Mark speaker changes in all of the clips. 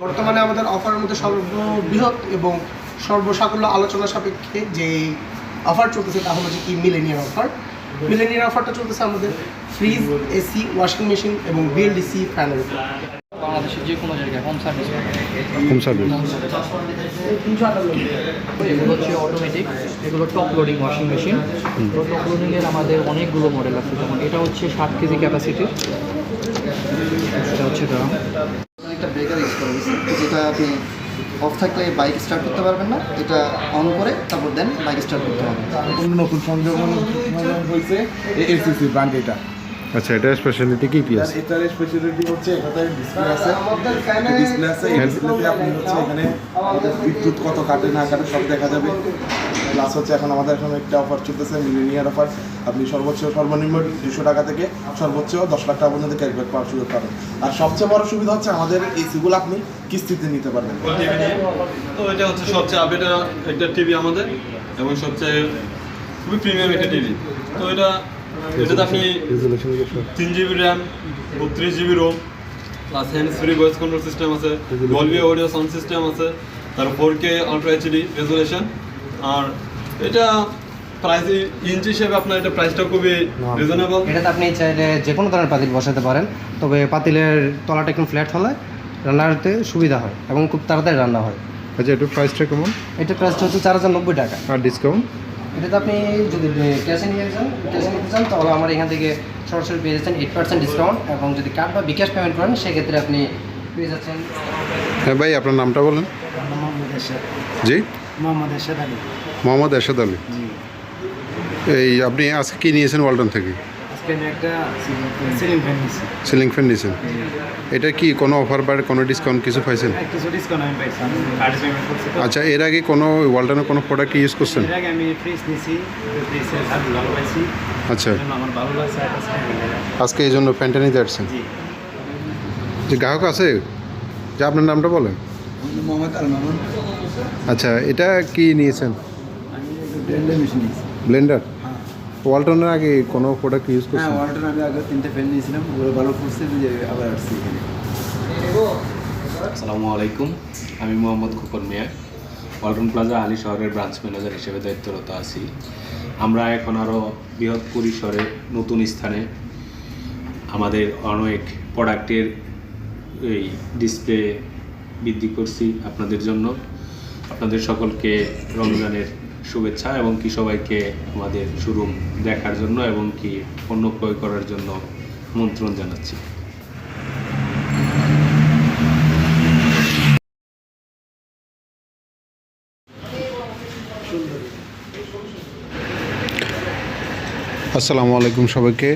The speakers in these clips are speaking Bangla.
Speaker 1: বর্তমানে আমাদের অফারের মধ্যে সর্ববৃহৎ এবং সর্বসাকুল্য আলোচনা সাপেক্ষে যে অফার চলতেছে তা হলো যে কি মিলেনিয়ার অফার মিলেনিয়ার অফারটা চলতেছে আমাদের ফ্রিজ এসি ওয়াশিং মেশিন এবং বিএলডিসি ফ্যানের উপর
Speaker 2: বাংলাদেশের যে কোনো জায়গায় হোম সার্ভিস
Speaker 3: হোম সার্ভিস
Speaker 2: এগুলো হচ্ছে অটোমেটিক এগুলো top loading washing machine top লোডিংয়ের আমাদের অনেকগুলো মডেল আছে। যেমন এটা হচ্ছে সাত কেজি ক্যাপাসিটি এটা হচ্ছে দাম
Speaker 4: একটা ব্রেকার ইউজ করা যেটা আপনি অফ থাকলে বাইক স্টার্ট করতে পারবেন না। এটা অন করে তারপর দেন বাইক স্টার্ট করতে হবে।
Speaker 5: নতুন সংযোগ হয়েছে এসিসি ব্র্যান্ড এটা।
Speaker 3: আচ্ছা এটা স্পেশালিটি কি কি
Speaker 5: আর
Speaker 3: আছে?
Speaker 5: এটার স্পেশালিটি হচ্ছে এটাতে ডিসপ্লে আছে। ডিসপ্লে আছে এই ডিসপ্লেতে আপনি হচ্ছে এখানে আমাদের বিদ্যুৎ কত কাটে না কাটে সব দেখা যাবে। প্লাস হচ্ছে এখন আমাদের এখন একটা অফার চলতেছে মিলিনিয়ার অফার আপনি সর্বোচ্চ সর্বনিম্ন দুশো টাকা থেকে সর্বোচ্চ দশ লাখ টাকা পর্যন্ত ক্যাশব্যাক পাওয়ার সুযোগ পাবেন। আর সবচেয়ে বড় সুবিধা হচ্ছে আমাদের এসিগুলো আপনি কিস্তিতে নিতে পারবেন।
Speaker 6: টিভি তো এটা হচ্ছে সবচেয়ে আপডেটেড একটা টিভি আমাদের এবং সবচেয়ে খুবই প্রিমিয়াম একটা টিভি তো এটা এটাতে আপনি তিন জিবি র্যাম বত্রিশ GB ROM plus hands free voice control system আছে ডলবি অডিও সাউন্ড সিস্টেম আছে তার four K ultra HD resolution আর এটা প্রাইস ইঞ্চি হিসেবে আপনার এটা প্রাইসটা খুবই রিজনেবল
Speaker 7: এটাতে আপনি চাইলে যে কোনো ধরনের পাতিল বসাতে পারেন তবে পাতিলের তলাটা একটু ফ্ল্যাট হলে রান্নাতে সুবিধা হয় এবং খুব তাড়াতাড়ি রান্না হয়।
Speaker 3: আচ্ছা এটা প্রাইসটা কেমন?
Speaker 7: এটার প্রাইসটা হচ্ছে চার হাজার নব্বই টাকা।
Speaker 3: আর ডিসকাউন্ট
Speaker 7: এটাতে আপনি যদি ক্যাশে নিয়ে যান ক্যাশে নিতে চান তাহলে আমার এখান থেকে সরাসরি পেয়ে যাচ্ছেন এইট পার্সেন্ট ডিসকাউন্ট এবং যদি কার্ড বা বিকাশ পেমেন্ট করেন সেক্ষেত্রে আপনি পেয়ে যাচ্ছেন
Speaker 3: হ্যাঁ ভাই আপনার নামটা বলেন। জি?
Speaker 8: মোহাম্মদ এরশাদ আলী।
Speaker 3: মোহাম্মদ এরশাদ আলী। এই আপনি আজকে কী নিয়েছেন ওয়ালটন থেকে?
Speaker 8: সিলিং ফ্যান
Speaker 3: নিয়েছেন এটা কি কোনো অফার বা কোনো ডিসকাউন্ট কিছু পাইছেন?
Speaker 8: তো।
Speaker 3: আচ্ছা এর আগে কোনো ওয়ালটনের কোনো প্রোডাক্ট ইউজ করছেন?
Speaker 8: এর আগে আমি ফ্রিজ নিছি। ফ্রিজের সার্ভিস ভালো পাইছি।
Speaker 3: আচ্ছা। আজকে এই জন্য ফ্যানটা নিতে আসছেন? যে গ্রাহক আছে? যে আপনার নামটা বলেন। আচ্ছা এটা কি নিয়েছেন? ব্লেন্ডার ওয়ালটনের আগে কোনো প্রোডাক্ট ইউজ
Speaker 5: হ্যাঁ
Speaker 3: করছেন
Speaker 5: ওয়ালটন আমি আগে তিনটে ফ্যান নিয়েছিলাম ওগুলো ভালো করছে যে আবার আসছি এখানে।
Speaker 9: আসসালামু আলাইকুম আমি মোহাম্মদ খোকন মিয়া। ওয়ালটন প্লাজা আলী শহরের ব্রাঞ্চ ম্যানেজার হিসেবে দায়িত্বরত আছি। আমরা এখন আরও বৃহৎ পরিসরে নতুন স্থানে আমাদের অনেক প্রোডাক্টের এই ডিসপ্লে বৃদ্ধি করছি আপনাদের জন্য। আপনাদের সকলকে রমজানের শুভেচ্ছা এবং কি সবাইকে আমাদের শোরুম দেখার জন্য এবং কি পণ্য ক্রয় করার জন্য আমন্ত্রণ জানাচ্ছি।
Speaker 3: আসসালামু আলাইকুম সবাইকে।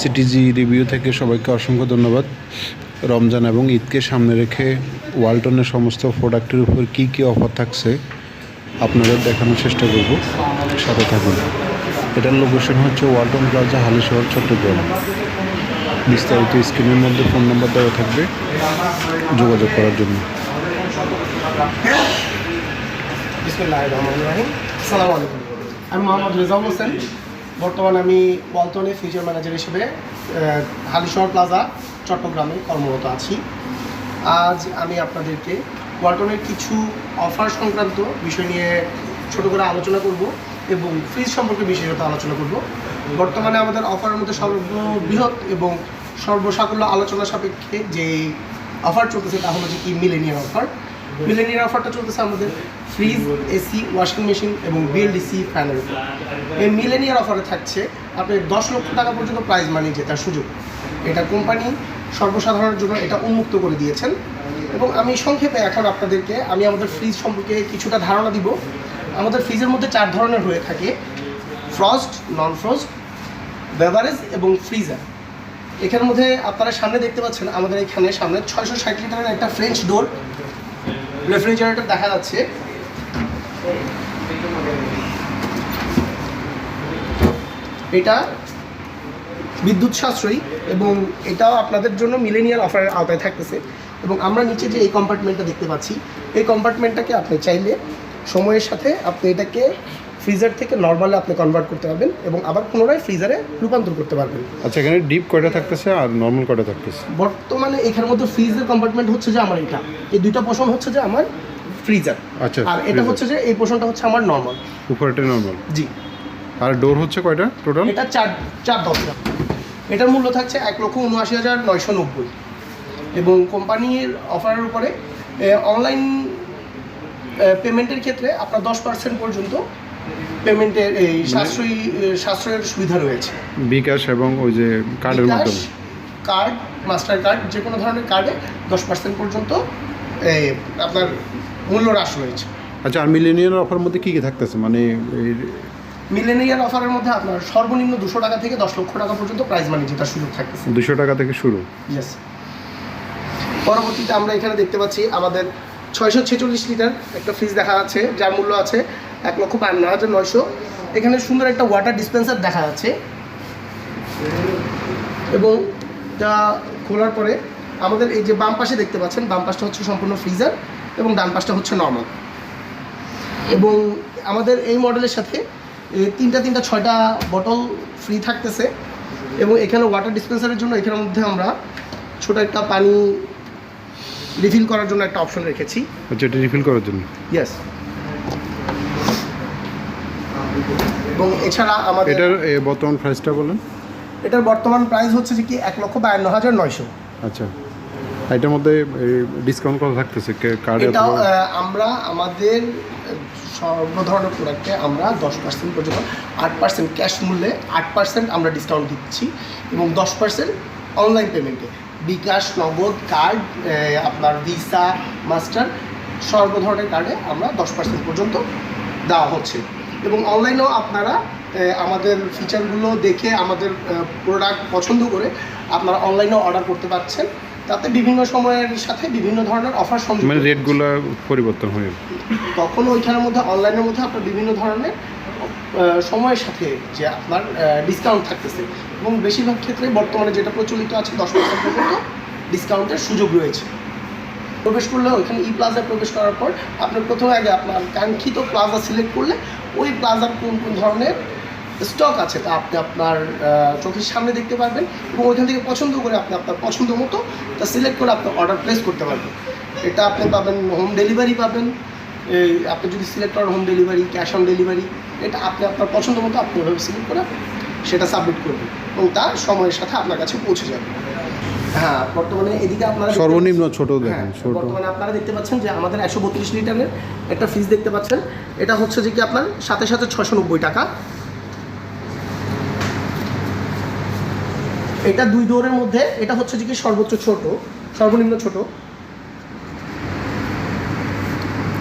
Speaker 3: সিটিজি রিভিউ থেকে সবাইকে অসংখ্য ধন্যবাদ। রমজান এবং ঈদকে সামনে রেখে ওয়ালটনের সমস্ত প্রোডাক্টের উপর কি কি অফার থাকছে আপনাদের দেখানোর চেষ্টা করব। সাথে থাকুন। এটার লোকেশন হচ্ছে ওয়ালটন প্লাজা, হালিশহর, চট্টগ্রাম। বিস্তারিত স্ক্রিনের মধ্যে ফোন নাম্বার দেওয়া থাকবে যোগাযোগ করার জন্য।
Speaker 1: আমি মোহাম্মদ রেজাউল হোসেন। বর্তমানে আমি ওয়ালটনে ফিউচার ম্যানেজার হিসেবে হালিশহর প্লাজা, চট্টগ্রামে কর্মরত আছি। আজ আমি আপনাদেরকে ওয়ালটনের কিছু অফার সংক্রান্ত বিষয় নিয়ে ছোট করে আলোচনা করব এবং ফ্রিজ সম্পর্কে বিশেষত আলোচনা করব। বর্তমানে আমাদের অফারের মধ্যে সর্ববৃহৎ এবং সর্বসাকুল্য আলোচনা সাপেক্ষে যে অফার চলতেছে তা হলো যে কি মিলেনিয়ার অফার মিলেনিয়ার অফারটা চলতেছে আমাদের ফ্রিজ এসি ওয়াশিং মেশিন এবং বিএলডিসি ফ্যানের উপর। এই মিলেনিয়ার অফারে থাকছে আপনি দশ লক্ষ টাকা পর্যন্ত প্রাইজ মানি জেতার সুযোগ। এটা কোম্পানি সর্বসাধারণের জন্য এটা উন্মুক্ত করে দিয়েছেন। এবং আমি সংক্ষেপে এখন আপনাদেরকে আমি আমাদের ফ্রিজ সম্পর্কে কিছুটা ধারণা দিব। আমাদের ফ্রিজের মধ্যে চার ধরনের হয়ে থাকে। ফ্রস্ট নন ফ্রস্ট বেভারেজ এবং ফ্রিজার এখানের মধ্যে আপনারা সামনে দেখতে পাচ্ছেন আমাদের এখানে সামনে ছয়শো ষাট লিটারের একটা ফ্রেঞ্চ ডোর রেফ্রিজারেটর দেখা যাচ্ছে। এটা বিদ্যুৎ সাশ্রয়ী এবং এটাও আপনাদের জন্য মিলেনিয়াল অফারের আওতায় থাকতেছে। এবং আমরা নিচে যে এই কম্পার্টমেন্টটা দেখতে পাচ্ছি এই কম্পার্টমেন্টটাকে আপনি চাইলে সময়ের সাথে আপনি এটাকে ফ্রিজার থেকে নর্মালে আপনি কনভার্ট করতে পারবেন এবং আবার পুনরায় ফ্রিজারে রূপান্তর করতে পারবেন।
Speaker 3: আচ্ছা এখানে ডিপ কয়টা থাকতেছে আর নর্মাল কয়টা থাকতেছে?
Speaker 1: বর্তমানে এখানের মধ্যে ফ্রিজের কম্পার্টমেন্ট হচ্ছে যে আমার এটা। এই দুইটা পোষণ হচ্ছে যে আমার ফ্রিজার
Speaker 3: আচ্ছা,
Speaker 1: আর এটা হচ্ছে যে এই পোষণটা হচ্ছে আমার নর্মাল
Speaker 3: উপরেটা নর্মাল
Speaker 1: জি।
Speaker 3: আর ডোর হচ্ছে কয়টা টোটাল
Speaker 1: এটা চার চার দরজা। এটার মূল্য থাকছে এক লক্ষ উনআশি হাজার নয়শো নব্বই। এবং কোম্পানির অফারের উপরে অনলাইন পেমেন্টের ক্ষেত্রে আপনার দশ পার্সেন্ট পর্যন্ত পেমেন্টের এই সাশ্রয়ী সাশ্রয়ের সুবিধা রয়েছে।
Speaker 3: বিকাশ এবং ওই যে কার্ডের মাধ্যমে?
Speaker 1: কার্ড মাস্টার কার্ড যে কোনো ধরনের কার্ডে দশ পার্সেন্ট পর্যন্ত আপনার মূল্য হ্রাস রয়েছে।
Speaker 3: আচ্ছা আর মিলেনিয়াল অফার মধ্যে কী কী থাকতেছে? মানে
Speaker 1: মিলেনিয়াল অফারের মধ্যে আপনার সর্বনিম্ন দুশো টাকা থেকে দশ লক্ষ টাকা পর্যন্ত প্রাইজ মানি যেটার সুযোগ থাকতেছে।
Speaker 3: দুশো টাকা থেকে শুরু?
Speaker 1: ইয়েস পরবর্তীতে আমরা এখানে দেখতে পাচ্ছি আমাদের ছয়শো ছেচল্লিশ লিটার একটা ফ্রিজ দেখা যাচ্ছে, যার মূল্য আছে এক লক্ষ বান্ন হাজার নয়শো। এখানে সুন্দর একটা ওয়াটার ডিসপেন্সার দেখা যাচ্ছে। এবং যা খোলার পরে আমাদের এই যে বাম পাশে দেখতে পাচ্ছেন, বাম পাশটা হচ্ছে সম্পূর্ণ ফ্রিজার এবং ডান পাশটা হচ্ছে নর্মাল এবং আমাদের এই মডেলের সাথে তিনটা তিনটা ছয়টা বটল ফ্রি থাকতেছে। এবং এখানে ওয়াটার ডিসপেন্সারের জন্য এখানের মধ্যে আমরা ছোট একটা পানি রিফিল করার জন্য একটা অপশন রেখেছি।
Speaker 3: আচ্ছা এটা রিফিল করার জন্য?
Speaker 1: ইয়েস এবং এছাড়া আমাদের
Speaker 3: এটার বর্তমান প্রাইসটা বলেন।
Speaker 1: এটার বর্তমান প্রাইস হচ্ছে যে কি এক লক্ষ বায়ান্ন হাজার নয়শো।
Speaker 3: আচ্ছা। এটার মধ্যে ডিসকাউন্ট কত থাকতেছে? কার্ডে
Speaker 1: এটাও আমরা আমাদের সর্ব ধরনের প্রোডাক্টে আমরা দশ পার্সেন্ট পর্যন্ত আট পার্সেন্ট ক্যাশ মূল্যে আট পার্সেন্ট আমরা ডিসকাউন্ট দিচ্ছি এবং দশ পার্সেন্ট অনলাইন পেমেন্টে বিকাশ নগদ কার্ড আপনার ভিসা মাস্টার সর্ব ধরনের কার্ডে আমরা দশ পার্সেন্ট পর্যন্ত দেওয়া হচ্ছে। এবং অনলাইনেও আপনারা আমাদের ফিচারগুলো দেখে আমাদের প্রোডাক্ট পছন্দ করে আপনারা অনলাইনেও অর্ডার করতে পারছেন। তাতে বিভিন্ন সময়ের সাথে বিভিন্ন ধরনের অফার সংযুক্ত
Speaker 3: মানে রেটগুলো পরিবর্তন হয়ে
Speaker 1: তখন ওইখানের মধ্যে অনলাইনের মধ্যে আপনার বিভিন্ন ধরনের সময়ের সাথে যে আপনার ডিসকাউন্ট থাকতেছে। এবং বেশিরভাগ ক্ষেত্রে বর্তমানে যেটা প্রচলিত আছে দশ পার্সেন্ট পর্যন্ত ডিসকাউন্টের সুযোগ রয়েছে। প্রবেশ করলে ওইখানে ই প্লাজায় প্রবেশ করার পর আপনার প্রথমে আগে আপনার কাঙ্ক্ষিত প্লাজা সিলেক্ট করলে, ওই প্লাজার কোন কোন ধরনের স্টক আছে তা আপনি আপনার চোখের সামনে দেখতে পারবেন এবং ওইখান থেকে পছন্দ করে আপনি আপনার পছন্দ মতো তা সিলেক্ট করে আপনি অর্ডার প্লেস করতে পারবেন। এটা আপনি পাবেন হোম ডেলিভারি পাবেন। আপনি যদি সিলেক্ট করেন home delivery cash on delivery এটা আপনি আপনার পছন্দ মতো আপনি ওইভাবে সিলেক্ট করে সেটা সাবমিট করবেন এবং তার সময়ের সাথে আপনার কাছে পৌঁছে যাবে। হ্যাঁ বর্তমানে এদিকে আপনারা
Speaker 3: সর্বনিম্ন ছোট
Speaker 1: হ্যাঁ,
Speaker 3: দেখেন ছোট।
Speaker 1: বর্তমানে আপনারা দেখতে পাচ্ছেন যে আমাদের একশো বত্রিশ লিটারের একটা ফ্রিজ দেখতে পাচ্ছেন। এটা হচ্ছে যে কি আপনার সাথে সাথে ছশো নব্বই টাকা। এটা দুই ডোরের মধ্যে এটা হচ্ছে যে কি সর্বোচ্চ ছোট সর্বনিম্ন ছোট।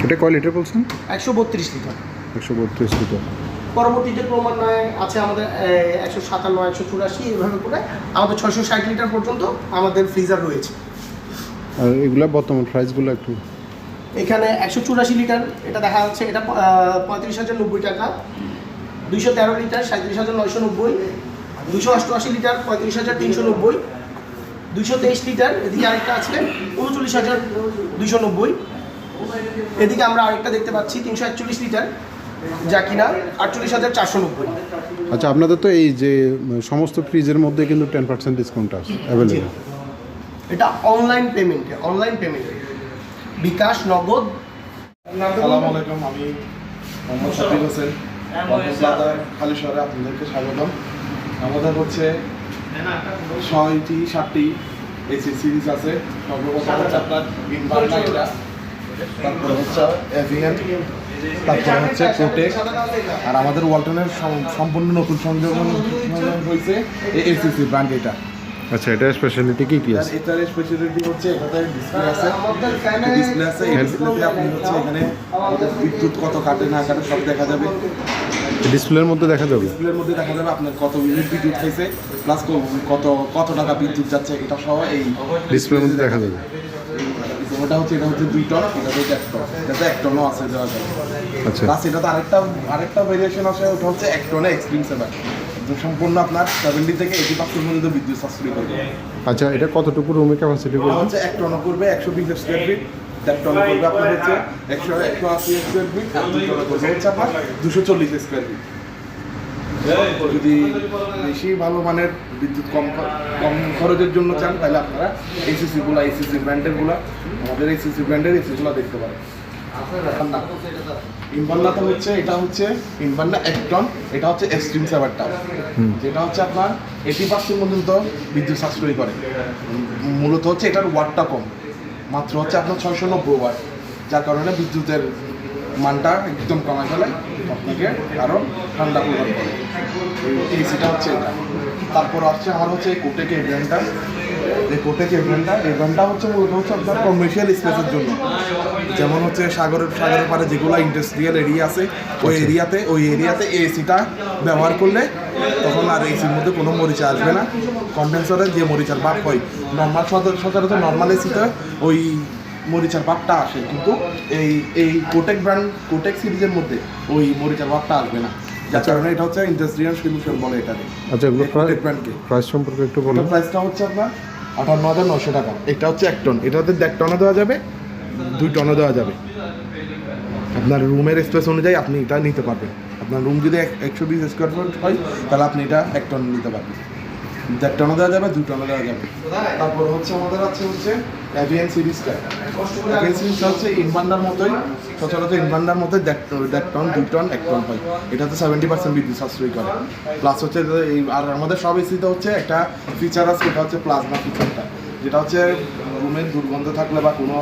Speaker 3: এটা কয় লিটার বলছেন?
Speaker 1: একশো বত্রিশ লিটার।
Speaker 3: একশো বত্রিশ লিটার।
Speaker 1: পরবর্তীতে ক্রমান্বয়ে আছে আমাদের একশো সাতান্ন একশো চুরাশি এইভাবে করে আমাদের ছয়শো ষাট লিটার পর্যন্ত আমাদের ফ্রিজার রয়েছে।
Speaker 3: আর এগুলা বর্তমান প্রাইসগুলো একটু।
Speaker 1: এখানে একশো চুরাশি লিটার এটা দেখা যাচ্ছে এটা পঁয়ত্রিশ হাজার নব্বই টাকা। দুইশো তেরো লিটার সাঁত্রিশ হাজার নয়শো নব্বই। দুশো অষ্টআশি লিটার পঁয়ত্রিশ হাজার তিনশো নব্বই। দুইশো তেইশ লিটার এদিকে আরেকটা আছে উনচল্লিশ হাজার দুইশো নব্বই। এদিকে আমরা আরেকটা দেখতে পাচ্ছি তিনশো একচল্লিশ লিটার যা কিনা আটচল্লিশ হাজার চারশো নব্বই।
Speaker 3: আচ্ছা আপনাদের তো এই যে সমস্ত ফ্রিজের মধ্যে কিন্তু টেন পার্সেন্ট ডিসকাউন্ট আছে অ্যাভেলেবেল
Speaker 1: এটা অনলাইন পেমেন্টে অনলাইন পেমেন্টে বিকাশ নগদ।
Speaker 5: আসসালামু আলাইকুম আমি মোহাম্মদ হোসেন। খালি শহরে আপনাদেরকে স্বাগতম। আমাদের হচ্ছে ছয়টি সাতটি এসি সিরিজ আছে। সর্বপ্রথম হচ্ছে আপনার ইনভার্টার এটা। তারপরে হচ্ছে এভিএন তারপরে হচ্ছে প্রোটেক আর আমাদের ওয়ালটনের সম্পূর্ণ নতুন সংযোজন হয়েছে এসিসি ব্র্যান্ড এটা।
Speaker 3: আচ্ছা এটা স্পেশালিটি কি কি আছে?
Speaker 5: এটার স্পেশালিটি হচ্ছে এটাতে ডিসপ্লে আছে। ডিসপ্লে আছে ডিসপ্লেতে আপনি হচ্ছে এখানে আমাদের বিদ্যুৎ কত কাটে না কাটে সব দেখা যাবে।
Speaker 3: ডিসপ্লের মধ্যে দেখা যাবে?
Speaker 5: ডিসপ্লের মধ্যে দেখা যাবে আপনার কত ইউনিট বিদ্যুৎ খাইছে প্লাস কত কত টাকা বিদ্যুৎ যাচ্ছে এটা সহ এই
Speaker 3: ডিসপ্লের মধ্যে দেখা যাবে?
Speaker 5: ওটা হচ্ছে এটা হচ্ছে দুই টন এটা হচ্ছে এক টন। এটাতে এক টনও আছে দেওয়া যাবে
Speaker 3: আচ্ছা।
Speaker 5: প্লাস এটাতে আরেকটা আরেকটা ভেরিয়েশন আছে ওটা হচ্ছে এক টনে এক্সট্রিম সেভার সম্পূর্ণ আপনার সেভেন্টি থেকে এইটি পার্সেন্ট পর্যন্ত বিদ্যুৎ সাশ্রয় করবে।
Speaker 3: আচ্ছা এটা কতটুকু রুমের ক্যাপাসিটি করবে?
Speaker 5: হচ্ছে এক টনও করবে একশো বিশ স্কোয়ার ফিট দেড় টনে করবে আপনার হচ্ছে একশো একশো আশি স্কোয়ার ফিট আর দুই টনে করবে হচ্ছে আপনার দুশো চল্লিশ স্কোয়ার ফিট যদি বেশি ভালো মানের বিদ্যুৎ কম কম খরচের জন্য চান তাহলে আপনারা এসিসিগুলো এসিসি ব্র্যান্ডেরগুলো আমাদের এসিসি ব্র্যান্ডের এসিগুলো দেখতে পারেন। হচ্ছে এটা হচ্ছে এক টন এটা হচ্ছে এক্সট্রিম সেভারটা যেটা হচ্ছে আপনার এইটি পার্সেন্ট পর্যন্ত বিদ্যুৎ সাশ্রয় করে। মূলত হচ্ছে এটার ওয়াটটা কম। মাত্র হচ্ছে আপনার ছয়শো নব্বই ওয়াট যার কারণে বিদ্যুতের মানটা একদম কমে ফেলে আপনাকে আরও ঠান্ডা প্রদান করে এই এসিটা হচ্ছে এটা। তারপর আসছে আমার হচ্ছে এই কোটেক এই ব্র্যান্ডটা এই কোটেক এই ব্র্যান্ডটা এই ব্র্যান্ডটা হচ্ছে মূলত হচ্ছে আপনার কমার্শিয়াল স্পেসের জন্য। যেমন হচ্ছে সাগরের সাগরের পাড়ে যেগুলো ইন্ডাস্ট্রিয়াল এরিয়া আছে ওই এরিয়াতে ওই এরিয়াতে এসিটা ব্যবহার করলে তখন আর এসির মধ্যে কোনো মরিচা আসবে না। কন্ডেন্সারের যে মরিচার ভাব হয় নর্মাল সচরাচর নর্মাল এসিতে ওই মরিচার ভাবটা আসে কিন্তু এই এই কোটেক ব্র্যান্ড কোটেক সিরিজের মধ্যে ওই মরিচার ভাবটা আসবে না। যার কারণে এটা হচ্ছে ইন্ডাস্ট্রিয়াল সলিউশন বলে এটাকে
Speaker 3: আচ্ছা এগুলো প্রাইস সম্পর্কে একটু বলুন।
Speaker 5: প্রাইসটা হচ্ছে আপনার আটান্ন হাজার নশো টাকা। এটা হচ্ছে এক টন এটাতে দেড় টনও দেওয়া যাবে দুই টনও দেওয়া যাবে। আপনার রুমের স্পেস অনুযায়ী আপনি এটা নিতে পারবেন। আপনার রুম যদি এক- একশো বিশ স্কোয়ার ফুট হয় তাহলে আপনি এটা এক টন নিতে পারবেন। দেড় টনও দেওয়া যাবে দুই টনও দেওয়া যাবে। তারপর হচ্ছে আমাদের আছে হচ্ছে অ্যাভিয়ান সিরিজটা অ্যাভিয়ান সিরিজটা হচ্ছে ইনভান্ডার মতোই সচরাচর ইনভান্ডার মতোই দেড় টন দুই টন এক টন হয়। এটাতে সেভেন্টি পার্সেন্ট বিদ্যুৎ সাশ্রয় করে। প্লাস হচ্ছে এই আর আমাদের সব এসিতে হচ্ছে একটা ফিচার আছে এটা হচ্ছে প্লাজমা ফিচারটা যেটা হচ্ছে রুমের দুর্গন্ধ থাকলে বা কোনো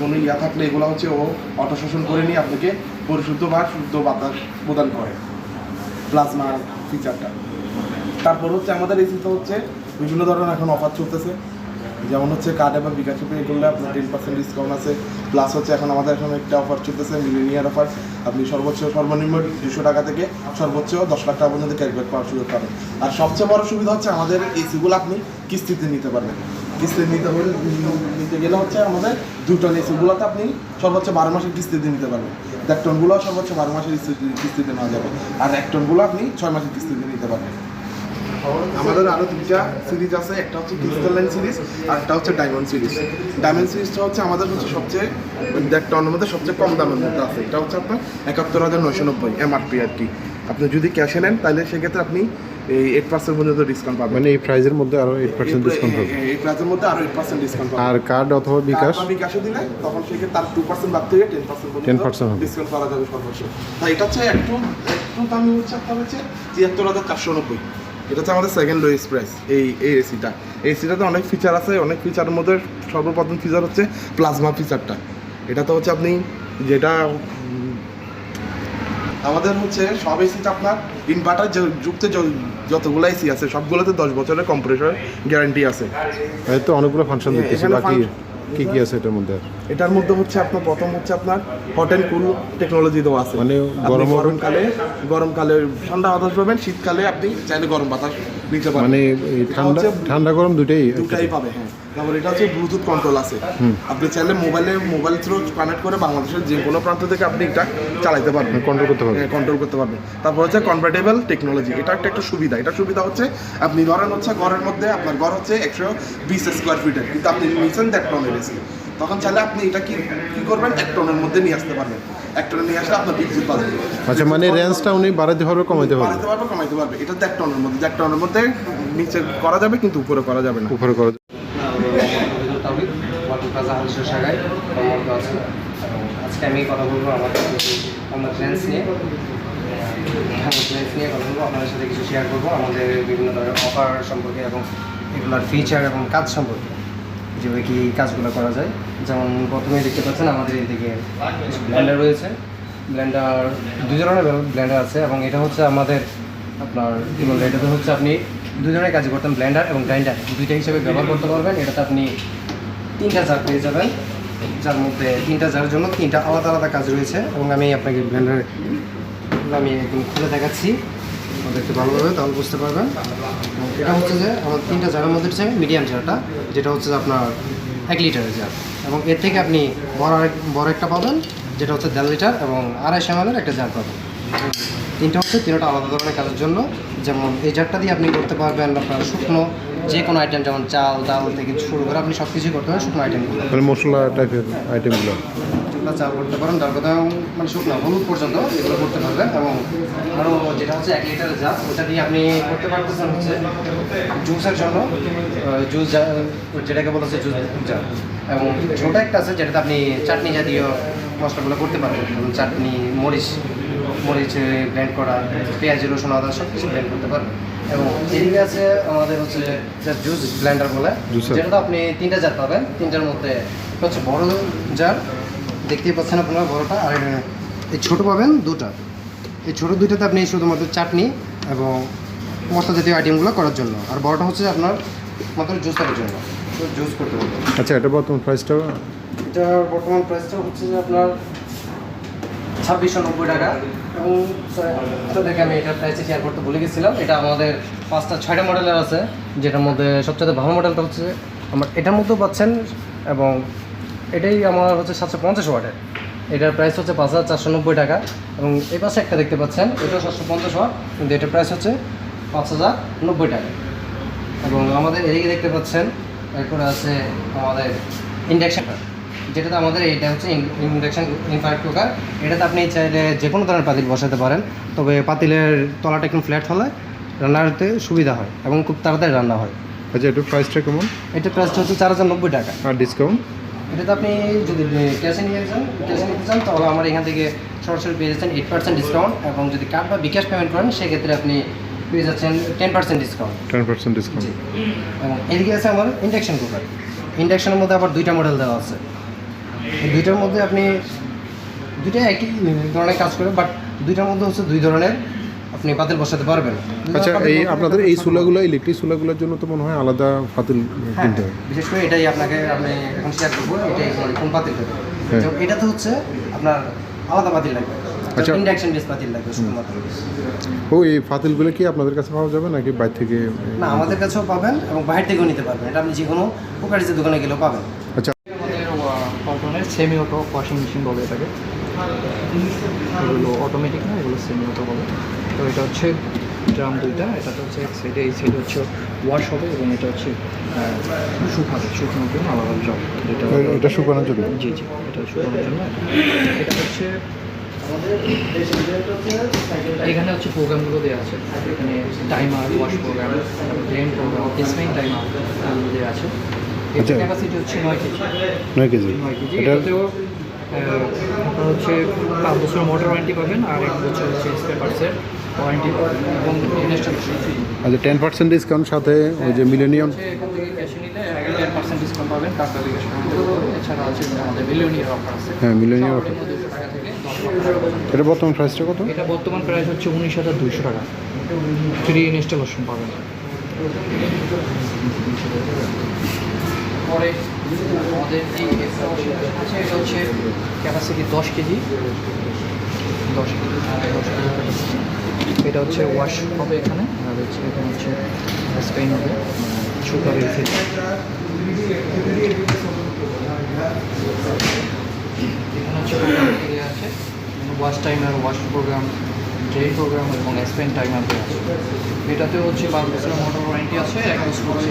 Speaker 5: কোনো ইয়া থাকলে এগুলো হচ্ছে ও অটো শোষণ করে নিয়ে আপনাকে পরিশুদ্ধ বা শুদ্ধ বাতাস প্রদান করে। প্লাজমা ফিচারটা তারপর হচ্ছে আমাদের এসিতে হচ্ছে বিভিন্ন ধরনের এখন অফার চলতেছে। যেমন হচ্ছে কার্ডে বা বিকাশে পে করলে আপনার টেন পার্সেন্ট ডিসকাউন্ট আছে। প্লাস হচ্ছে এখন আমাদের এখন একটা অফার চলতেছে মিলিনিয়ার অফার আপনি সর্বোচ্চ সর্বনিম্ন দুশো টাকা থেকে সর্বোচ্চ দশ লাখ টাকা পর্যন্ত ক্যাশব্যাক পাওয়ার সুযোগ পাবেন। আর সবচেয়ে বড় সুবিধা হচ্ছে আমাদের এসিগুলো আপনি কিস্তিতে নিতে পারবেন। কিস্তি নিতে হলে নিতে গেলে হচ্ছে আমাদের দু টন এসিগুলোতে আপনি সর্বোচ্চ বারো মাসের কিস্তিতে নিতে পারবেন। দেড় টনগুলো সর্বোচ্চ বারো মাসের কিস্তিতে নেওয়া যাবে। আর এক টনগুলো আপনি ছয় মাসের কিস্তিতে নিতে পারবেন। আমাদের আরও দুইটা সিরিজ আছে একটা হচ্ছে ক্রিস্টাল লাইন সিরিজ আর একটা হচ্ছে ডায়মন্ড সিরিজ ডায়মন্ড সিরিজটা হচ্ছে আমাদের হচ্ছে সবচেয়ে দেড় টনের মধ্যে সবচেয়ে কম দামের মধ্যে আছে। এটা হচ্ছে আপনার একাত্তর হাজার নয়শো নব্বই এমআরপি আর কি। আপনি যদি ক্যাশে নেন তাহলে সেক্ষেত্রে আপনি এই এইট পার্সেন্ট পর্যন্ত ডিসকাউন্ট পাবেন।
Speaker 3: মানে এই প্রাইজের মধ্যে আরও এইট পার্সেন্ট ডিসকাউন্ট হবে
Speaker 5: এই প্রাইসের মধ্যে আরও এইট পার্সেন্ট ডিসকাউন্ট পাবেন।
Speaker 3: আর কার্ড অথবা বিকাশ?
Speaker 5: বিকাশে দিলে তখন সেক্ষেত্রে তার টু পার্সেন্ট বাদ থেকে টেন পার্সেন্ট
Speaker 3: 10% হবে।
Speaker 5: ডিসকাউন্ট করা যাবে সর্বোচ্চ তাই এটা হচ্ছে একটু একটু দামি হচ্ছে আপনার হচ্ছে তিয়াত্তর হাজার চারশো নব্বই। এটা হচ্ছে আমাদের সেকেন্ড লোয়েস্ট প্রাইস এই এই এসিটা এই এসিটাতে অনেক ফিচার আছে অনেক ফিচারের মধ্যে সর্বপ্রথম ফিচার হচ্ছে প্লাজমা ফিচারটা এটা তো হচ্ছে আপনি যেটা আমাদের হচ্ছে সব এসিতে আপনার ইনভার্টার যুক্ত যতগুলো এসি আছে সবগুলোতে দশ বছরের কম্প্রেসর গ্যারান্টি আছে।
Speaker 3: তো অনেকগুলো ফাংশন
Speaker 5: হ্যাঁ,
Speaker 3: দিতেছে
Speaker 5: এখানে
Speaker 3: বাকি
Speaker 5: function-
Speaker 3: কি কি আছে এটার মধ্যে?
Speaker 5: এটার মধ্যে হচ্ছে আপনার প্রথম হচ্ছে আপনার হট অ্যান্ড কুল টেকনোলজি দেওয়া আছে।
Speaker 3: মানে গরম
Speaker 5: গরমকালে গরমকালে ঠান্ডা বাতাস পাবেন শীতকালে আপনি চাইলে গরম বাতাস নিতে পারেন।
Speaker 3: মানে ঠান্ডা ঠান্ডা গরম দুটাই
Speaker 5: দুটাই পাবে হ্যাঁ। তারপর এটা হচ্ছে ব্লুটুথ কন্ট্রোল আছে। আপনি চাইলে মোবাইলে মোবাইল থ্রু কানেক্ট করে বাংলাদেশের যে কোনো প্রান্ত থেকে আপনি এটা চালাতে পারবেন।
Speaker 3: কন্ট্রোল করতে পারবেন।
Speaker 5: কন্ট্রোল করতে পারবেন। তারপর হচ্ছে কনভার্টেবল টেকনোলজি এটা একটা একটা সুবিধা। এটা সুবিধা হচ্ছে আপনি ধরেন হচ্ছে ঘরের মধ্যে আপনার ঘর হচ্ছে একশো বিশ স্কোয়ার ফিটের কিন্তু আপনি নিয়েছেন দেড় টনের এসি তখন চাইলে আপনি এটা কি কি করবেন? এক টনের মধ্যে নিয়ে আসতে পারবেন। এক টনে নিয়ে আসলে আপনার বিদ্যুৎ পাবেন
Speaker 3: আচ্ছা মানে রেঞ্জটা উনি বাড়াতে পারবে কমাইতে পারবে?
Speaker 5: বাড়াতে পারবে কমাইতে পারবে। এটা দেড় টনের মধ্যে দেড় টনের মধ্যে নিচে করা যাবে কিন্তু উপরে করা যাবে না।
Speaker 3: উপরে করা
Speaker 7: তাবিদ আজকে আমি কথা বলব আমাদের কিছু আমরা ট্রেন্স নিয়ে। আমরা ট্রেন্স নিয়ে কথা বলব। আপনাদের সাথে কিছু শেয়ার করব। আমাদের বিভিন্ন ধরনের অফার সম্পর্কে এবং এগুলোর ফিচার এবং কাজ সম্পর্কে। যেভাবে কি কাজগুলো করা যায়। যেমন প্রথমে দেখতে পাচ্ছেন আমাদের এদিকে কিছু ব্লেন্ডার রয়েছে। ব্ল্যান্ডার দুই ধরনের ব্লেন্ডার আছে এবং এটা হচ্ছে আমাদের আপনার কী বলব, এটাতে হচ্ছে আপনি দুই ধরনের কাজ করতাম ব্লেন্ডার এবং গ্রাইন্ডার দুইটা হিসেবে ব্যবহার করতে পারবেন। এটাতে আপনি তিনটা জার পেয়ে যাবেন। যার মধ্যে তিনটা জারের জন্য তিনটা আলাদা আলাদা কাজ রয়েছে। এবং আমি আপনাকে ব্লেন্ডার আমি একদম খুলে দেখাচ্ছি। একটু ভালোভাবে তাহলে বুঝতে পারবেন। এটা হচ্ছে যে, আমার তিনটা জারের মধ্যে হচ্ছে মিডিয়াম জারটা যেটা হচ্ছে আপনার এক লিটারের জার এবং এর থেকে আপনি বড় বড় একটা পাবেন, যেটা হচ্ছে দেড় লিটার এবং আড়াইশো এমএলের একটা জার পাবেন। তিনটা হচ্ছে তিনটা আলাদা ধরনের কাজের জন্য। যেমন এই জারটা দিয়ে আপনি করতে পারবেন আপনার শুকনো যে কোনো আইটেম যেমন চাল ডাল থেকে শুরু করে আপনি সব কিছুই করতে পারেন শুকনো আইটেমগুলো
Speaker 3: মানে মশলা টাইপের আইটেমগুলো
Speaker 7: চাল করতে পারেন ডাল কথা মানে শুকনো হলুদ পর্যন্ত এগুলো করতে পারবেন। এবং আরও যেটা হচ্ছে এক লিটারের জার ওটা দিয়ে আপনি করতে পারতেছেন হচ্ছে জুসের জন্য জুস যেটাকে বলা হচ্ছে জুস জার। এবং ছোটো একটা আছে যেটাতে আপনি চাটনি জাতীয় মশলাগুলো করতে পারবেন চাটনি মরিচ মরিচ ব্লেন্ড করা পেঁয়াজ রসুন আদা সব কিছু ব্লেন্ড করতে পারবেন। এবং এদিকে আছে আমাদের হচ্ছে জুস ব্লেন্ডার বলে। যেটা আপনি তিনটা জার পাবেন। তিনটার মধ্যে হচ্ছে বড় জার দেখতেই পাচ্ছেন আপনারা বড়টা আর এই ছোটো পাবেন দুটা। এই ছোটো দুইটাতে আপনি শুধুমাত্র চাটনি এবং মশলা জাতীয় আইটেমগুলো করার জন্য। আর বড়টা হচ্ছে আপনার মাত্র জুস করার জন্য। জুস করতে পারবেন
Speaker 3: আচ্ছা এটা বর্তমান প্রাইসটা
Speaker 7: এটার বর্তমান প্রাইসটা হচ্ছে যে আপনার ছাব্বিশশো নব্বই টাকা। এবং আপনাদেরকে আমি এটার প্রাইসে শেয়ার করতে ভুলে গেছিলাম। এটা আমাদের পাঁচটা, ছয়টা মডেলের আছে, যেটার মধ্যে সবচেয়ে ভালো মডেলটা হচ্ছে আমার, এটার মধ্যেও পাচ্ছেন এবং এটাই আমার হচ্ছে সাতশো পঞ্চাশ ওয়াটের। এটার প্রাইস হচ্ছে পাঁচ হাজার চারশো নব্বই টাকা এবং এই পাশে একটা দেখতে পাচ্ছেন, এটাও সাতশো পঞ্চাশ ওয়াট, কিন্তু এটার প্রাইস হচ্ছে পাঁচ হাজার নব্বই টাকা। এবং আমাদের এদিকে দেখতে পাচ্ছেন, এরপরে আছে আমাদের ইন্ডাকশন যেটাতে আমাদের এটা হচ্ছে ইন্ডাকশন ইনফ্রারেড কুকার। এটাতে আপনি চাইলে যে কোনো ধরনের পাতিল বসাতে পারেন। তবে পাতিলের তলাটা একটু ফ্ল্যাট হলে রান্নাতে সুবিধা হয় এবং খুব তাড়াতাড়ি রান্না হয়।
Speaker 3: আচ্ছা এটার প্রাইসটা কেমন?
Speaker 7: এটার প্রাইসটা হচ্ছে চার হাজার নব্বই টাকা।
Speaker 3: আর ডিসকাউন্ট
Speaker 7: এটাতে আপনি যদি ক্যাশে নিয়ে যান ক্যাশে নিতে চান তাহলে আমার এখান থেকে সরাসরি পেয়ে যাচ্ছেন এইট পার্সেন্ট ডিসকাউন্ট এবং যদি কার্ড বা বিকাশ পেমেন্ট করেন সেক্ষেত্রে আপনি পেয়ে যাচ্ছেন ten percent discount
Speaker 3: ten percent discount
Speaker 7: এবং এদিকে আছে আমার ইন্ডাকশন কুকার ইন্ডাকশনের মধ্যে আবার দুইটা মডেল দেওয়া আছে। দুইটার মধ্যে আপনি দুইটা একই ধরনের কাজ করে বাট দুইটার মধ্যে হচ্ছে দুই ধরনের আপনি পাতিল বসাতে পারবেন।
Speaker 3: আচ্ছা এই আপনাদের এই চুলাগুলো ইলেকট্রিক চুলাগুলোর জন্য তো মনে হয় আলাদা পাতিল
Speaker 7: হ্যাঁ,
Speaker 3: কিনতে হবে।
Speaker 7: বিশেষ করে এটাই আপনাকে আমি এখন শেয়ার করব এটাই মানে কোন পাতিলটা
Speaker 3: হ্যাঁ।
Speaker 7: যেমন এটাতে হচ্ছে আপনার আলাদা পাতিল লাগবে।
Speaker 3: আচ্ছা।
Speaker 7: ইন্ডাকশন বেস পাতিল লাগবে শুধুমাত্র।
Speaker 3: ও এই পাতিলগুলো কি আপনাদের কাছে পাওয়া যাবে নাকি বাইরে থেকে?
Speaker 7: না আমাদের কাছেও পাবেন এবং বাইরে থেকেও নিতে পারবেন। এটা আপনি যে কোনো কুকারিজের দোকানে গেলেও পাবেন।
Speaker 2: সেমি অটো ওয়াশিং মেশিন বলে এটাকে। এগুলো অটোমেটিক না এগুলো সেমি অটো বলে। তো এটা হচ্ছে ড্রাম দুইটা এটাতে হচ্ছে এক সাইডে এই সাইডে হচ্ছে ওয়াশ হবে এবং এটা হচ্ছে শুকাবে শুকানোর জন্য আলাদা জব যেটা
Speaker 3: এটা শুকানোর জন্য?
Speaker 2: জি জি এটা শুকানোর জন্য। এটা হচ্ছে এখানে হচ্ছে প্রোগ্রামগুলো দেওয়া আছে। এখানে timer wash program drain program spin timer দেওয়া আছে।
Speaker 3: আচ্ছা।
Speaker 2: ক্যাপাসিটি হচ্ছে নয় কেজি।
Speaker 3: নয় কেজি। এটা
Speaker 2: আপনার হচ্ছে পাঁচ বছর মোটর ওয়ারেন্টি পাবেন আর এক বছর হচ্ছে স্পেয়ার পার্টসের ওয়ারেন্টি এবং
Speaker 3: আচ্ছা টেন পার্সেন্ট ডিসকাউন্ট সাথে ওই যে মিলেনিয়াম
Speaker 2: এখান থেকে ক্যাশে নিলে টেন পার্সেন্ট ডিসকাউন্ট পাবেন এছাড়া আমাদের অফার আছে।
Speaker 3: হ্যাঁ, millionaire offer।
Speaker 2: সর্বনিম্ন 200 টাকা থেকে দশ লক্ষ টাকা পর্যন্ত।
Speaker 3: এটা বর্তমান প্রাইসটা কত?
Speaker 2: এটা বর্তমান প্রাইস হচ্ছে উনিশ হাজার দুইশো টাকা। ফ্রি ইনস্টলেশন পাবেন। পরে আমাদের machine আছে, এটা হচ্ছে ক্যাপাসিটি দশ কেজি। দশ কেজি দশ কেজি। এটা হচ্ছে ওয়াশ হবে এখানে, আর হচ্ছে এখানে হচ্ছে স্পেন হবে শুকাবে এখানে হচ্ছে আছে wash timer wash program drain program এবং স্পেন টাইমার দেওয়া আছে। হচ্ছে পাঁচ বছরের মোটর ওয়ারেন্টি আছে, এক বছর হচ্ছে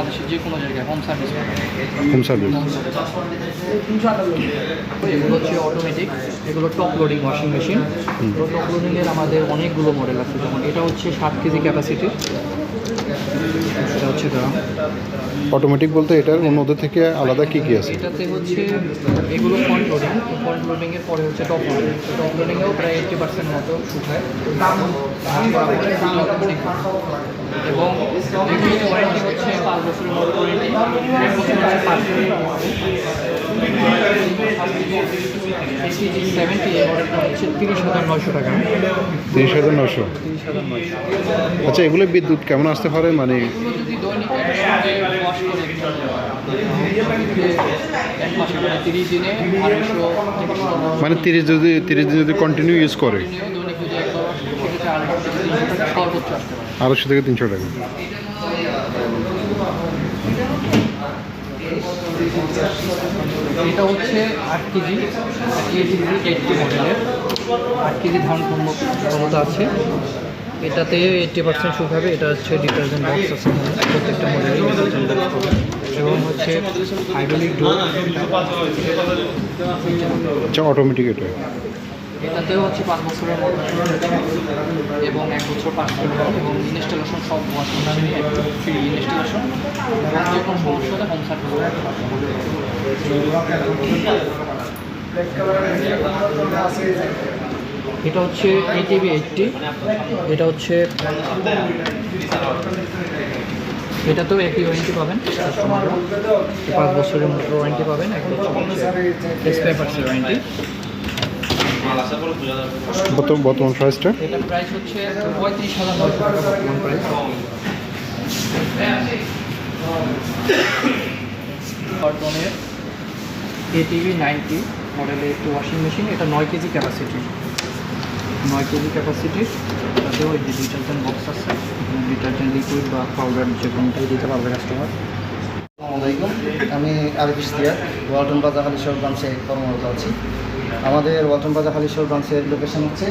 Speaker 2: বাংলাদেশের যে কোনো জায়গায় হোম সার্ভিস
Speaker 3: হোম সার্ভিস
Speaker 2: এগুলো হচ্ছে অটোমেটিক এগুলো top loading washing machine top লোডিংয়ের আমাদের অনেকগুলো মডেল আছে। যেমন এটা হচ্ছে সাত কেজি ক্যাপাসিটির এটা হচ্ছে ড্রাম
Speaker 3: অটোমেটিক বলতে এটার অন্যদের থেকে আলাদা কি কি আছে?
Speaker 2: এটাতে হচ্ছে এগুলো ফ্রন্ট লোডিং ফ্রন্ট লোডিংয়ের পরে হচ্ছে টপ লোডিং টপ লোডিংয়েও প্রায় এইটটি পার্সেন্ট মতো শুকায়। এবং এগুলোর ওয়ারেন্টি হচ্ছে পাঁচ বছরের মতো ওয়ারেন্টি এক বছর তিরিশ হাজার নয়শো
Speaker 3: তিরিশ হাজার
Speaker 2: নয়শো।
Speaker 3: আচ্ছা এগুলো বিদ্যুৎ কেমন আসতে পারে? মানে
Speaker 2: মানে তিরিশ
Speaker 3: যদি, তিরিশ দিন যদি কন্টিনিউ ইউজ করে,
Speaker 2: আড়াইশো থেকে তিনশো টাকা। এটা হচ্ছে আট কেজি কেজি এইটটি মডেলের আট কেজি ধান ক্ষম- ক্ষমতা আছে। এটাতে এইটটি পার্সেন্ট সুখ হবে, এটা হচ্ছে ডিটারজেন্ট বক্স আছে প্রত্যেকটা মডেলের ডিটারজেন্ট এবং হচ্ছে হাইড্রোলিক ডোর
Speaker 3: অটোমেটিক এটা
Speaker 2: এটাতেও হচ্ছে পাঁচ বছরের মতো এবং এক বছর পাঁচ বছর এবং ইনস্টলেশন সব ফ্রি ইনস্টলেশন। যে কোনো হোম সার্ভিস এটা হচ্ছে এইটিভি এইটটি এটা হচ্ছে এটাতেও একই ওয়ারেন্টি পাবেন। পাঁচ বছরের মতো ওয়ারেন্টি পাবেন। এক বছর পার্টসের ওয়ারেন্টি
Speaker 3: বর্তমান বর্তমান প্রাইসটা
Speaker 2: এটা প্রাইস হচ্ছে পঁয়ত্রিশ হাজার নয়শো টাকা। বর্তমান প্রাইস এটিভি নাইনটি মডেলের একটি ওয়াশিং মেশিন এটা নয় কেজি ক্যাপাসিটি নয় কেজি ক্যাপাসিটির তাতেও ওই যে ডিটারজেন্ট বক্স আছে ডিটারজেন্ট লিকুইড বা পাউডার যে কোনোটাই দিতে পারবে কাস্টমার
Speaker 4: আসসালামু আলাইকুম আমি আরিফ ইশতিয়াক ওয়ালটন বাজার হালিশহর ব্রাঞ্চে কর্মরত আছি। আমাদের ওয়ালটন বাজার হালিশহর ব্রাঞ্চের লোকেশন হচ্ছে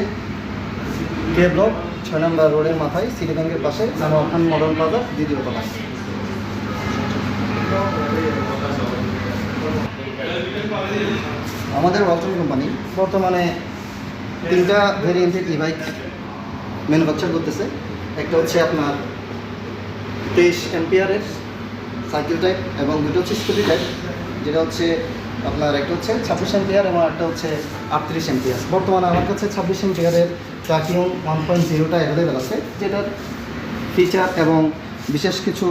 Speaker 4: কে ব্লক ছয় নম্বর রোডের মাথায় সিটি ব্যাংকের পাশে জামা খান মডার্ন বাজার, দ্বিতীয় তলা আমাদের ওয়ালটন কোম্পানি বর্তমানে তিনটা ভেরিয়েন্টের ই বাইক ম্যানুফ্যাকচার করতেছে। একটা হচ্ছে আপনার তেইশ এম্পিয়ারের সাইকেল টাইপ এবং দুটো হচ্ছে স্কুটি টাইপ যেটা হচ্ছে আপনার একটা হচ্ছে ছাব্বিশ এম্পিয়ার এবং একটা হচ্ছে আটত্রিশ এম্পিয়ার বর্তমানে আমার কাছে ছাব্বিশ এম্পিয়ারের ট্রাকিং ওয়ান পয়েন্ট জিরোটা অ্যাভেলেবেল আছে যেটার ফিচার এবং বিশেষ কিছু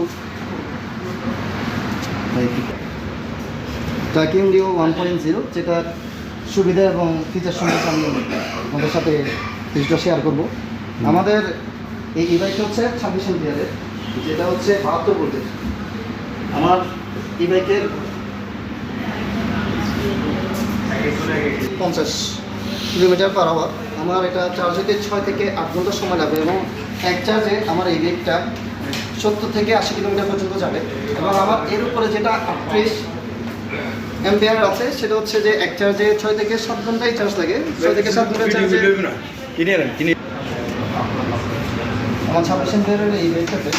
Speaker 4: trucking duo one point zero যেটার সুবিধা এবং ফিচার সম্পর্কে আমি আমাদের সাথে কিছুটা শেয়ার করব। আমাদের এই ই বাইকটা হচ্ছে ছাব্বিশ এম্পিয়ারের যেটা হচ্ছে বাহাত্তর ভোল্টের আমার ই বাইকের পঞ্চাশ কিলোমিটার পার আওয়ার আমার এটা চার্জ হতে ছয় থেকে আট ঘণ্টা সময় লাগবে এবং এক চার্জে আমার এই বাইকটা সত্তর থেকে আশি কিলোমিটার পর্যন্ত যাবে। এবং আমার এর উপরে যেটা আটত্রিশ এম্পিয়ার আছে সেটা হচ্ছে যে এক চার্জে ছয় থেকে সাত ঘন্টাই চার্জ লাগে। ছয় থেকে সাত ঘণ্টা চার্জে আমার ছাব্বিশ এম্পিয়ারের এই বাইকটাতে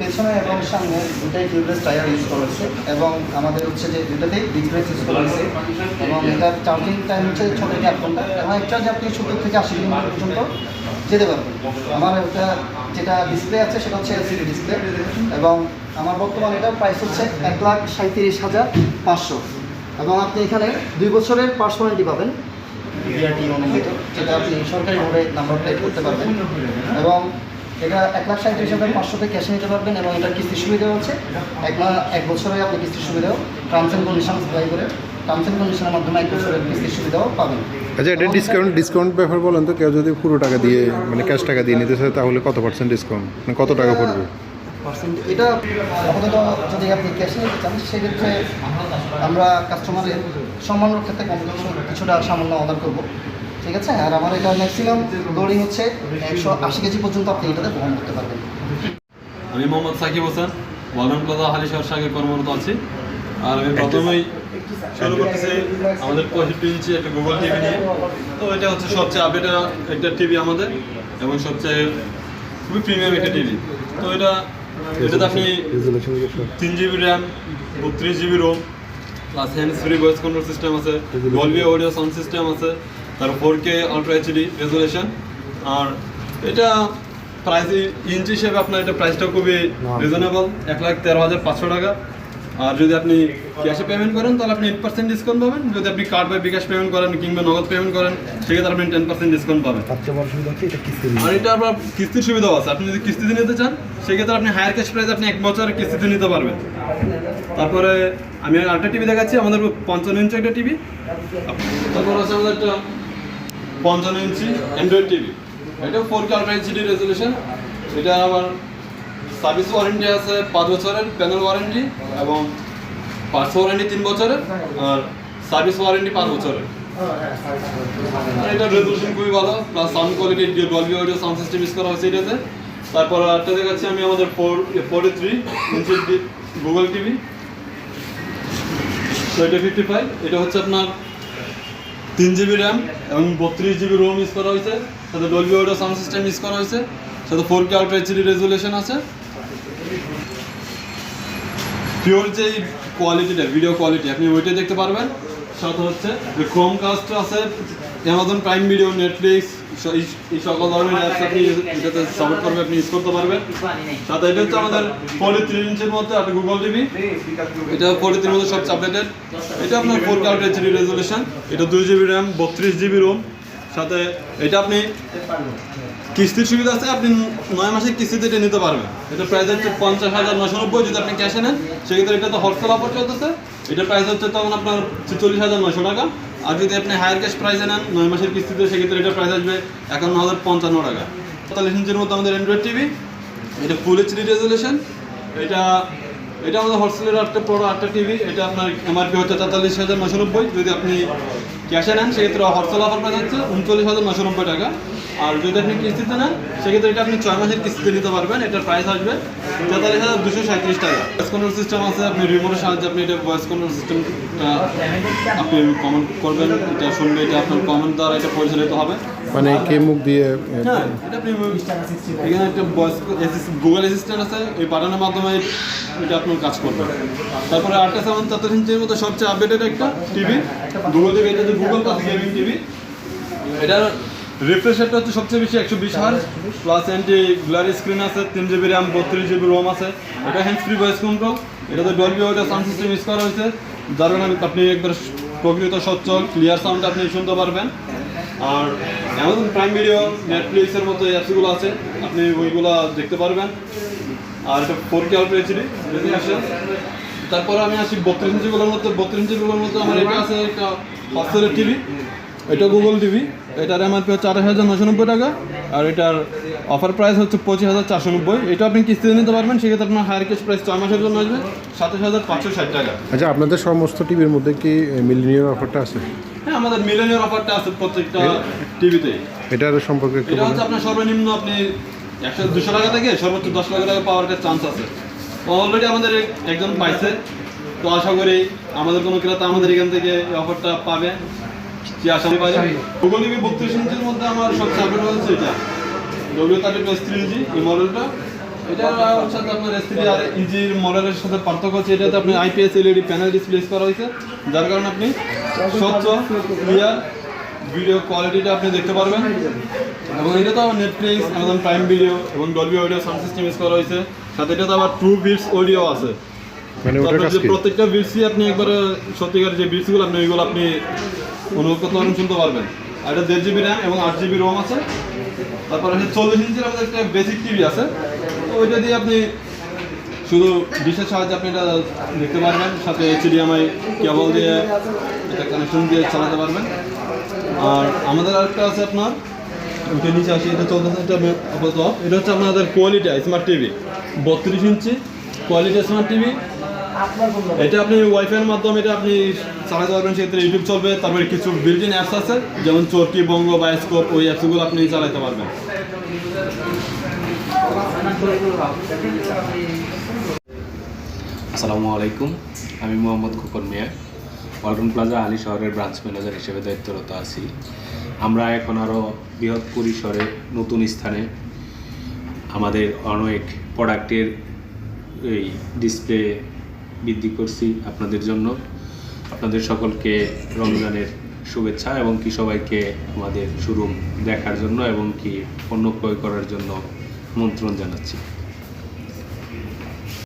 Speaker 4: পেছনে এবং সামনে দুটাই টিউবলেস টায়ার ইউজ করা হয়েছে এবং আমাদের হচ্ছে যে দুটাতেই ব্রেক ইউজ করা হয়েছে এবং এটার চার্জিং টাইম হচ্ছে ছ থেকে আট ঘণ্টা। এবং এক চার্জে আপনি সত্তর থেকে আশি কিলোমিটার পর্যন্ত যেতে পারবেন। আমার ওটা যেটা ডিসপ্লে আছে সেটা হচ্ছে এলসিডি ডিসপ্লে এবং আমার বর্তমানে এটার প্রাইস হচ্ছে এক লাখ সাঁত্রিশ হাজার পাঁচশো। এবং আপনি এখানে দুই বছরের পার্স ওয়ারেন্টি পাবেন বিআরটি অনুমোদিত যেটা আপনি সরকারি মোড়ে নাম্বার প্লেট করতে পারবেন। এবং এটা এক লাখ সাঁত্রিশ হাজার পাঁচশোতে ক্যাশে নিতে পারবেন এবং এটার কিস্তির সুবিধা হচ্ছে এক লাখ এক বছরে আপনি কিস্তির সুবিধাও টার্মস অ্যান্ড কন্ডিশন অ্যাপ্লাই করে টার্মস অ্যান্ড কন্ডিশনের মাধ্যমে এক বছরের কিস্তির সুবিধাও পাবেন।
Speaker 3: আচ্ছা এটা ডিসকাউন্ট ডিসকাউন্ট ব্যাপার বলেন তো কেউ যদি পুরো টাকা দিয়ে মানে ক্যাশ টাকা দিয়ে নিতে চায় তাহলে কত পার্সেন্ট ডিসকাউন্ট মানে কত টাকা পড়বে?
Speaker 4: পার্সেন্ট এটা আপাতত যদি আপনি ক্যাশে নিতে চান সেক্ষেত্রে আমরা কাস্টমারের সম্মানের ক্ষেত্রে কম কিছুটা সামান্য অর্ডার করব। ঠিক আছে? আর আমার এটা ম্যাক্সিমাম লোডিং হচ্ছে একশো আশি কেজি পর্যন্ত আপনি এটাতে বহন করতে পারবেন।
Speaker 6: আমি মোহাম্মদ সাকিব হোসেন ওয়ালন প্লাজা হালিশহর শাখায় কর্মরত আছি। আর আমি প্রথমেই শুরু করতেছি আমাদের পঁয়ষট্টি ইঞ্চি একটা গুগল টিভি নিয়ে। তো এটা হচ্ছে সবচেয়ে আপডেট একটা টিভি আমাদের এবং সবচেয়ে খুবই প্রিমিয়াম একটা টিভি তো এটা এটাতে আপনি তিন জিবি র্যাম বত্রিশ GB ROM plus hands free voice control system আছে ডলবি অডিও সাউন্ড সিস্টেম আছে তার four K ultra HD resolution আর এটা প্রাইস ইঞ্চ হিসেবে আপনার এটা প্রাইসটা খুবই রিজনেবল এক লাখ তেরো হাজার পাঁচশো টাকা। আর যদি আপনি ক্যাশে পেমেন্ট করেন তাহলে আপনি এইট পার্সেন্ট ডিসকাউন্ট পাবেন। যদি আপনি কার্ড বা বিকাশ পেমেন্ট করেন কিংবা নগদ পেমেন্ট করেন সেক্ষেত্রে আপনি টেন পার্সেন্ট ডিসকাউন্ট পাবেন। আর এটা আপনার কিস্তির সুবিধাও আছে। আপনি যদি কিস্তিতে নিতে চান সেক্ষেত্রে আপনি হায়ার ক্যাশ প্রাইস আপনি এক বছর কিস্তিতে নিতে পারবেন। তারপরে আমি আরেকটা টিভি দেখাচ্ছি আমাদের পঞ্চান্ন ইঞ্চি একটা টিভি তারপর আছে আমাদের একটা পঞ্চান্ন ইঞ্চি অ্যান্ড্রয়েড টিভি এটা four K ultra HD resolution এটা আবার সার্ভিস ওয়ারেন্টি আছে পাঁচ বছরের প্যানেল ওয়ারেন্টি এবং পার্টস ওয়ারেন্টি তিন বছরের আর সার্ভিস ওয়ারেন্টি পাঁচ বছরের। এটা রেজলিউশন খুবই ভালো plus sound quality Dolby audio sound system use করা হয়েছে এটাতে। তারপর আরেকটা দেখাচ্ছি আমি আমাদের four forty three inch Google TV তো এটা ফিফটি ফাইভ এটা হচ্ছে আপনার তিন জিবি র্যাম এবং বত্রিশ জিবি রোম ইউজ করা হয়েছে। সাথে Dolby audio sound system use করা হয়েছে। সাথে four K ultra HD resolution আছে। পিওর যে কোয়ালিটিটা ভিডিও কোয়ালিটি আপনি ওইটাই দেখতে পারবেন। সাথে হচ্ছে ক্রোম কাস্ট আছে অ্যামাজন প্রাইম ভিডিও নেটফ্লিক্স এই সকল ধরনের অ্যাপস আপনি এটাতে সাপোর্ট করবে আপনি ইউজ করতে পারবেন। সাথে এটা হচ্ছে আমাদের ফোর্টি থ্রি ইঞ্চের মধ্যে আপনি গুগল টিভি এটা ফোর্টি থ্রির মধ্যে সবচেয়ে আপডেটেড এটা আপনার four K ultra HD resolution এটা দুই জিবি র্যাম বত্রিশ জিবি রোম সাথে এটা আপনি কিস্তির সুবিধা আছে আপনি নয় মাসের কিস্তিতে এটা নিতে পারবেন। এটা প্রাইস হচ্ছে পঞ্চাশ হাজার নশো নব্বই যদি আপনি ক্যাশে নেন সেক্ষেত্রে এটা তো হোলসেল অফার চলতেছে। এটা প্রাইস হচ্ছে তখন আপনার ছেচল্লিশ হাজার নশো টাকা। আর যদি আপনি হায়ার ক্যাশ প্রাইসে নেন, নয় মাসের কিস্তিতে সেক্ষেত্রে এটা প্রাইস আসবে একান্ন হাজার পঞ্চান্ন টাকা। পঁয়তাল্লিশ ইঞ্চির মতো আমাদের অ্যান্ড্রয়েড টিভি এটা ফুল এইচডি রেজুলেশন এটা এটা আমাদের হোলসেলের একটা বড় একটা টিভি এটা আপনার এমআরপি হচ্ছে তেতাল্লিশ হাজার নশো নব্বই। যদি আপনি ক্যাশে নেন, সেক্ষেত্রে হরসল অফার প্রাইস হচ্ছে উনচল্লিশ হাজার নশো নব্বই টাকা। আর যদি আপনি কিস্তিতে নেন, সেক্ষেত্রে এটা আপনি ছয় মাসের কিস্তিতে নিতে পারবেন, এটার প্রাইস আসবে তেতাল্লিশ হাজার দুশো সাঁত্রিশ টাকা। ভয়েস কন্ট্রোল সিস্টেম আছে, আপনি রিমোটের সাহায্যে আপনি এটা ভয়েস কন্ট্রোল সিস্টেমটা আপনি কমেন্ট করবেন, এটা শুনবে এটা আপনার কমেন্ট দ্বারা এটা পরিচালিত হবে।
Speaker 3: মানে কে মুখ দিয়ে
Speaker 6: হ্যাঁ এখানে একটা ভয়েস গুগল অ্যাসিস্ট্যান্ট আছে এই বাটনের মাধ্যমে এটা আপনার কাজ করবে। তারপরে আটটা সেভেন চারটে ইঞ্চের মধ্যে সবচেয়ে আপডেটেড একটা টিভি গুগল থেকে এটা হচ্ছে গুগল প্লাস গেমিং টিভি এটা রিফ্রেশ রেটটা হচ্ছে সবচেয়ে বেশি একশো বিশ হার প্লাস অ্যান্টি গ্লারি স্ক্রিন আছে তিন জিবি র্যাম বত্রিশ জিবি রোম আছে। এটা হ্যান্ড ফ্রি ভয়েস কন্ট্রোল এটাতে ডলবি ওটা সাউন্ড সিস্টেম ইউজ করা হয়েছে। যার কারণে আপনি একবার প্রকৃত সচ্ছল ক্লিয়ার সাউন্ড আপনি শুনতে পারবেন। আর অ্যামাজন প্রাইম ভিডিও নেটফ্লিক্সের মতো অ্যাপসগুলো আছে, আপনি ওইগুলো দেখতে পারবেন। আর এটা ফোর কে এইচডি রেজলিউশন তারপরে আমি আসি বত্রিশ ইঞ্চিগুলোর মধ্যে, বত্রিশ ইঞ্চিগুলোর মধ্যে আমার এটা আছে একটা হস্টেলের টিভি এটা গুগল টিভি এটার এমআরপি হচ্ছে আঠাশ হাজার নশো নব্বই টাকা, আর এটার অফার প্রাইস হচ্ছে পঁচিশ হাজার চারশো নব্বই। এটা আপনি কিস্তিতে নিতে পারবেন, সেক্ষেত্রে আপনার হায়ার কেস প্রাইস ছয় মাসের জন্য আসবে, সাতাশ হাজার পাঁচশো ষাট টাকা।
Speaker 3: আচ্ছা আপনাদের সমস্ত টিভির মধ্যে কি মিলিনিয়ার অফারটা আছে?
Speaker 6: হ্যাঁ আমাদের মিলেনিয়ার অফারটা আছে প্রত্যেকটা টিভিতেই
Speaker 3: এটার সম্পর্কে একটু
Speaker 6: এটা
Speaker 3: বলুন।
Speaker 6: হচ্ছে আপনার সর্বনিম্ন আপনি একশো দুশো টাকা থেকে সর্বোচ্চ দশ লাখ টাকা পাওয়ার একটা চান্স আছে। অলরেডি আমাদের একজন পাইছে। তো আশা করি আমাদের কোনো ক্রেতা আমাদের এখান থেকে এই অফারটা পাবে। যে আশা পাই গুগল টিভি বত্রিশ ইঞ্চির মধ্যে আমার সবচেয়ে আপডেট হচ্ছে এটা। W thirty S three inch এই মডেলটা এটা আপনার আর ইঞ্চির মডেলের সাথে পার্থক্য হচ্ছে এটাতে আপনি আইপিএস এলইডি প্যানেল ডিসপ্লে করা হয়েছে। যার কারণে আপনি স্বচ্ছ ক্লিয়ার ভিডিও কোয়ালিটিটা আপনি দেখতে পারবেন। এবং এটা তো আবার নেটফ্লিক্স অ্যামাজন প্রাইম ভিডিও এবং Dolby audio sound system use করা হয়েছে। সাথে এটা তো আবার ট্রু বিটস অডিও আছে।
Speaker 3: মানে
Speaker 6: তো প্রত্যেকটা বিটসই আপনি একবার সত্যিকার যে বিটসগুলো আপনি ওইগুলো আপনি অনুভব করতে পারবেন শুনতে পারবেন। আর এটা দেড় জিবি র্যাম এবং আট জিবি রোম আছে। তারপরে চল্লিশ ইঞ্চির আমাদের একটা বেসিক টিভি আছে। তো ওইটা দিয়ে আপনি শুধু ডিশের সাহায্যে আপনি এটা দেখতে পারবেন, সাথে এইচডিএমআই কেবল দিয়ে এটা কানেকশন দিয়ে চালাতে পারবেন। আর আমাদের আরেকটা আছে আপনার ওইটা নিচে আসি, এটা চলতেছে এটা আপাতত। এটা হচ্ছে আপনাদের কোয়ালিটি স্মার্ট টিভি বত্রিশ ইঞ্চি কোয়ালিটি স্মার্ট টিভি এটা আপনি ওয়াইফাইয়ের মাধ্যমে এটা আপনি চালাতে পারবেন, সেক্ষেত্রে ইউটিউব চলবে। তারপরে কিছু ইন অ্যাপস আছে, যেমন চরকি, বঙ্গ বায়োস্কোপ ওই অ্যাপসগুলো আপনি চালাতে পারবেন।
Speaker 9: আসসালামু আলাইকুম। আমি মোহাম্মদ খোকন মিয়া। ওয়ালটন প্লাজা আলী শহরের ব্রাঞ্চ ম্যানেজার হিসেবে দায়িত্বরত আছি। আমরা এখন আরও বৃহৎ পরিসরে নতুন স্থানে আমাদের অনেক প্রোডাক্টের এই ডিসপ্লে বৃদ্ধি করছি আপনাদের জন্য। আপনাদের সকলকে রমজানের শুভেচ্ছা এবং কি সবাইকে আমাদের শোরুম দেখার জন্য এবং কি পণ্য ক্রয় করার জন্য আমন্ত্রণ জানাচ্ছি।